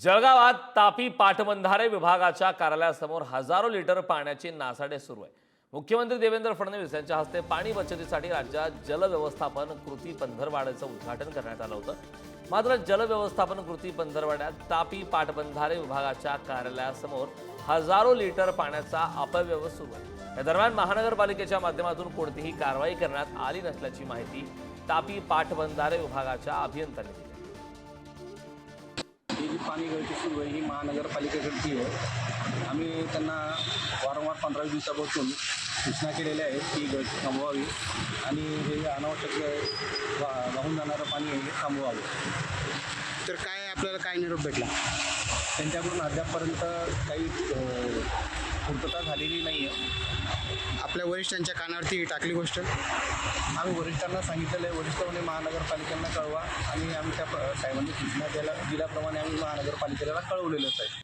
जळगावात तापी पाटबंधारे विभागाच्या कार्यालयासमोर हजारो लिटर पाण्याची नासाडे सुरू आहे. मुख्यमंत्री देवेंद्र फडणवीस यांच्या हस्ते पाणी बचतीसाठी राज्यात जलव्यवस्थापन कृती पंधरवाड्याचं उद्घाटन करण्यात आलं होतं. मात्र जलव्यवस्थापन कृती पंधरवाड्यात तापी पाटबंधारे विभागाच्या कार्यालयासमोर हजारो लिटर पाण्याचा अपव्यय सुरू आहे. या दरम्यान महानगरपालिकेच्या माध्यमातून कोणतीही कारवाई करण्यात आली नसल्याची माहिती तापी पाटबंधारे विभागाच्या अभियंत्यांनी दिली. पाणी गळती सुरू आहे ही महानगरपालिकेकडची आहे. आम्ही त्यांना वारंवार पंधरा दिवसापासून सूचना केलेल्या आहेत की गळती थांबवावी आणि हे अनावश्यक वा वाहून जाणारं पाणी आहे हे थांबवावं. तर काय आपल्याला काय निरोप भेटला? त्यांच्याकडून अद्यापपर्यंत काही पूर्तता झालेली नाही आहे आपल्या वरिष्ठांच्या कानावरती ही टाकली गोष्ट? आम्ही वरिष्ठांना सांगितलेलं आहे वरिष्ठ म्हणे महानगरपालिकांना कळवा आणि आम्ही त्या साहेबांनी सूचना द्यायला दिल्याप्रमाणे आम्ही महानगरपालिकेला कळवलेलंच आहे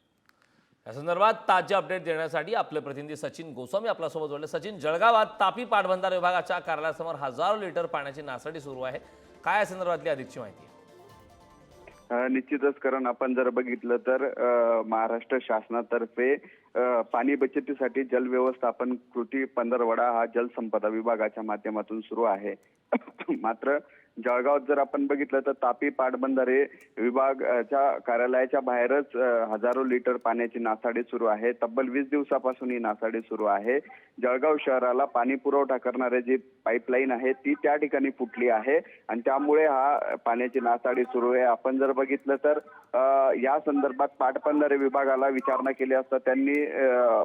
या संदर्भात ताजे अपडेट देण्यासाठी आपले प्रतिनिधी सचिन गोस्वामी आपल्यासोबत जोडले. सचिन जळगावात तापी पाटबंधार विभागाच्या कार्यालयासमोर हजारो लिटर पाण्याची नासाडी सुरू आहे. काय या संदर्भातली अधिकची माहिती? निश्चितच कारण आपण जर बघितलं तर महाराष्ट्र शासनातर्फे पाणी बचतीसाठी जल व्यवस्थापन कृती पंधरवडा हा जलसंपदा विभागाच्या माध्यमातून सुरू आहे. मात्र जळगावात जर आपण बघितलं तर तापी पाटबंधारे विभागाच्या कार्यालयाच्या बाहेरच हजारो लिटर पाण्याची नासाडी सुरू आहे. तब्बल वीस दिवसापासून ही नासाडी सुरू आहे. जळगाव शहराला पाणी पुरवठा करणारे जी पाईपलाईन आहे ती त्या ठिकाणी फुटली आहे आणि त्यामुळे हा पाण्याची नासाडी सुरू आहे. आपण जर बघितलं तर या संदर्भात पाटबंधारे विभागाला विचारणा केली असता त्यांनी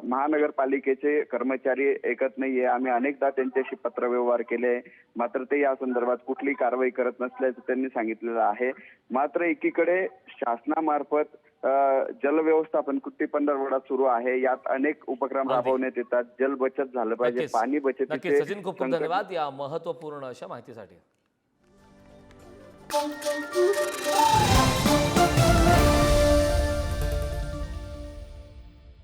महानगरपालिकेचे कर्मचारी ऐकत नाहीये. आम्ही अनेकदा त्यांच्याशी पत्रव्यवहार केले. मात्र ते या संदर्भात कुठली कारवाई करत नसल्याचं त्यांनी सांगितलेलं आहे. मात्र एकीकडे शासनामार्फत जलव्यवस्थापन कृती पंधरवडा सुरू आहे. यात अनेक उपक्रम. राबवण्यात येतात. जल बचत झालं पाहिजे. पाणी बचतीचे सचिन खूप धन्यवाद या महत्त्वपूर्ण अशा माहितीसाठी.